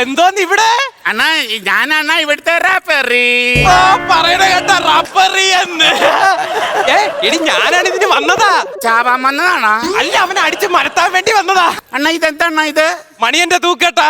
എന്തോന്ന് ഇവിടെ അണ്ണാ ഞാനണ്ണാ ഇവിടുത്തെ റാപ്പറി ഓ പറയണ കേട്ട റാപ്പറി എന്ന്. ഏ എടി ഞാനാണ് ഇതിന് വന്നതാ. ചാവാൻ വന്നതാണോ? അല്ല അവനെ അടിച്ച് മരത്താൻ വേണ്ടി വന്നതാ. അണ്ണാ ഇത് ഇതെന്താ ഇത്? മണിയന്റെ തൂക്കേട്ടാ.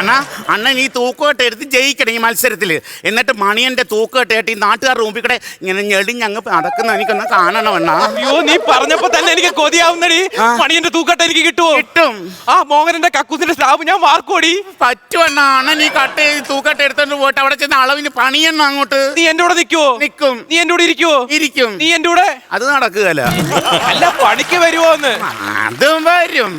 അണ്ണാ അണ്ണൻ ഈ തൂക്കുകെട്ട് എടുത്ത് ജയിക്കണം ഈ മത്സരത്തിൽ എന്നിട്ട് മണിയന്റെ തൂക്കുകെട്ട് കേട്ട് ഈ നാട്ടുകാരുടെ മുമ്പിൽ കൂടെ ഇങ്ങനെ ഞെടിഞ്ഞങ്ങ് നടക്കുന്ന എനിക്കൊന്ന് കാണണം അണ്ണാ. അയ്യോ നീ പറഞ്ഞപ്പോ തന്നെ എനിക്ക് കൊതിയാവുന്നടി. മണിയന്റെ തൂക്കട്ട എനിക്ക് കിട്ടുമോ കിട്ടും. ആ മോഹനന്റെ കക്കൂസിന്റെ സ്റ്റാഫ് ഞാൻ വാർക്കോടി പറ്റും അണ്ണാ അണ്ണൻ നീ കട്ട് തൂക്കട്ട് എടുത്തോണ്ട് പോയിട്ട് അവിടെ ചെന്ന് അളവിന് പണിയണ്ണ അങ്ങോട്ട്. നീ എന്റെ കൂടെ നിൽക്കുവോ? നിൽക്കും. നീ എന്റെ കൂടെ ഇരിക്കുവോ? ഇരിക്കും. നീ എന്റെ കൂടെ? അത് നടക്കുകയല്ല. അല്ല പണിക്ക് വരുവോന്ന്? അതും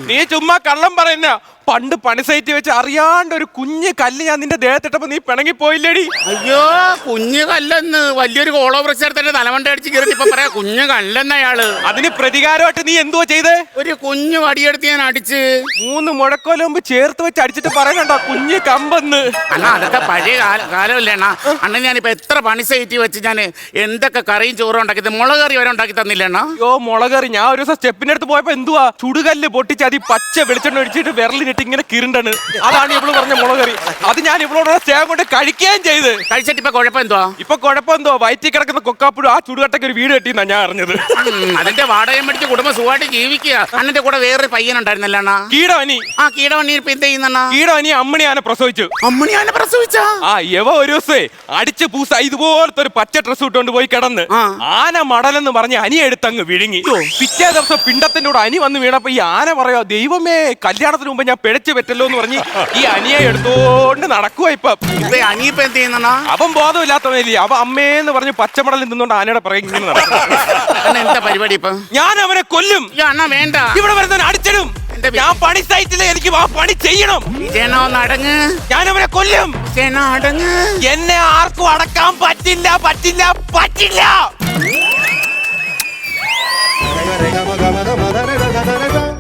നീ ചുമ്മാ കള്ളം പറയുന്ന പണ്ട് പണി സൈറ്റ് വെച്ച് അറിയാണ്ട് ഒരു കുഞ്ഞ് കല്ല് ഞാൻ നിന്റെ ദേഹത്തിട്ടപ്പോ നീ പിണങ്ങി പോയില്ലേടി? അയ്യോ കുഞ്ഞു കല്ലെന്ന് വലിയൊരു കോളോ പ്രശ്നത്തിന്റെ തലമണ്ട അടിച്ച് കയറി ഇപ്പൊ പറയാ കുഞ്ഞു കല്ലെന്ന് അയാൾ. അതിന് പ്രതികാരമായിട്ട് നീ എന്തോ ചെയ്തേ? ഒരു കുഞ്ഞു വടിയെടുത്ത് ഞാൻ അടിച്ച്. മൂന്ന് മുഴക്കോല മുമ്പ് ചേർത്ത് വെച്ച് അടിച്ചിട്ട് പറയണ്ട കുഞ്ഞു കമ്പെന്ന്? അണ്ണാ അതൊക്കെ പഴയ കാല കാലമല്ലേ അണ്ണാ. അണ്ണൻ ഞാനിപ്പോ എത്ര പണി സൈറ്റ് വെച്ച് ഞാൻ എന്തൊക്കെ കറിയും ചോറും ഉണ്ടാക്കി തന്നു. മുളക് കറി വരെ ഉണ്ടാക്കി തന്നില്ല അണ്ണാ? അയ്യോ മുളകറി ഞാൻ ഒരു ദിവസം സ്റ്റെപ്പിന്റെ അടുത്ത് പോയപ്പോ എന്തുവാ? ചുടുകല്ല് പൊട്ടിച്ച് അതി പച്ച വെളിച്ചെണ്ണ ഒഴിച്ചിട്ട് വിരലിനിട്ട് ഇങ്ങനെ കിരുണ്ടാണ്. അതാണ് ഇവൾ പറഞ്ഞ മുളകറി. അത് ഞാൻ ഇവളോട് സ്നേഹം കൊണ്ട് കഴിക്കുകയും ചെയ്ത്. കഴിച്ചിട്ട് ഇപ്പൊ കുഴപ്പം എന്തോ ഇപ്പൊ കുഴപ്പം എന്തോ? വയറ്റിൽ കിടക്കുന്ന കൊക്കാപ്പുഴ ആ ചുടുകട്ടയ്ക്ക് ഒരു വീട് കെട്ടിയെന്നാ ഞാൻ അറിഞ്ഞത്. ഉം, അതിന്റെ വാടകയും മേടിച്ച് കുടുംബം സുഖമായിട്ട് ജീവിക്കുക. അണ്ണന്റെ കൂടെ വേറൊരു പയ്യനുണ്ടായിരുന്നല്ലോ അണ്ണാ. കീടവനി. ആ കീടവണ്ണി ഇപ്പൊ എന്ത് ചെയ്യുന്നണ്ണാ? കീടവനി അമ്മണി ആന പ്രസവിച്ചു. അമ്മണി ആനെ പ്രസവിച്ചാ ആ യവ ഒരു ദിവസേ അടിച്ച് പൂസ ഇതുപോലത്തെ ഒരു പച്ച ഡ്രസ് ഇട്ടുകൊണ്ട് പോയി കിടന്ന് ആ. ആന മടലെന്ന് പറഞ്ഞ് അനി എടുത്തങ്ങ് വിഴുങ്ങി. പിറ്റേ ദിവസം പിണ്ടത്തിന്റെ കൂടെ അനി വന്ന് വീണപ്പോ ഈ ആന പറയാ ദൈവമേ കല്യാണത്തിന് മുമ്പ് ഞാൻ പിഴച്ചു പറ്റല്ലോ എന്ന് പറഞ്ഞ് ഈ അനിയെ എടുത്തോണ്ട് നടക്കുവാ ഇപ്പൊ. ഇപ്പൊ അനിയിപ്പൊ എന്ത് ചെയ്യുന്നണ്ണാ അവൻ ബോധമില്ലാത്തവനില്ലേ അവ അമ്മേന്ന് പറഞ്ഞ് പച്ചമടലിൽ നിന്നുകൊണ്ട് ആനയുടെ പിറകെ ഇങ്ങനെ നടക്കും. അണ്ണ എന്താ പരിപാടി ഇപ്പൊ? ഞാൻ അവനെ കൊല്ലും. അണ്ണ വേണ്ട. ഇവിടെ വരുന്നവൻ അടിച്ചിടും. ഞാൻ പണി സൈറ്റിൽ എനിക്ക് ആ പണി ചെയ്യണം. വിജയനോ നടങ്ങ്. ഞാൻ അവനെ കൊല്ലും. വിജയന അടങ്ങ് എന്നെ ആർക്കും അടക്കാൻ പറ്റില്ല പറ്റില്ല പറ്റില്ല.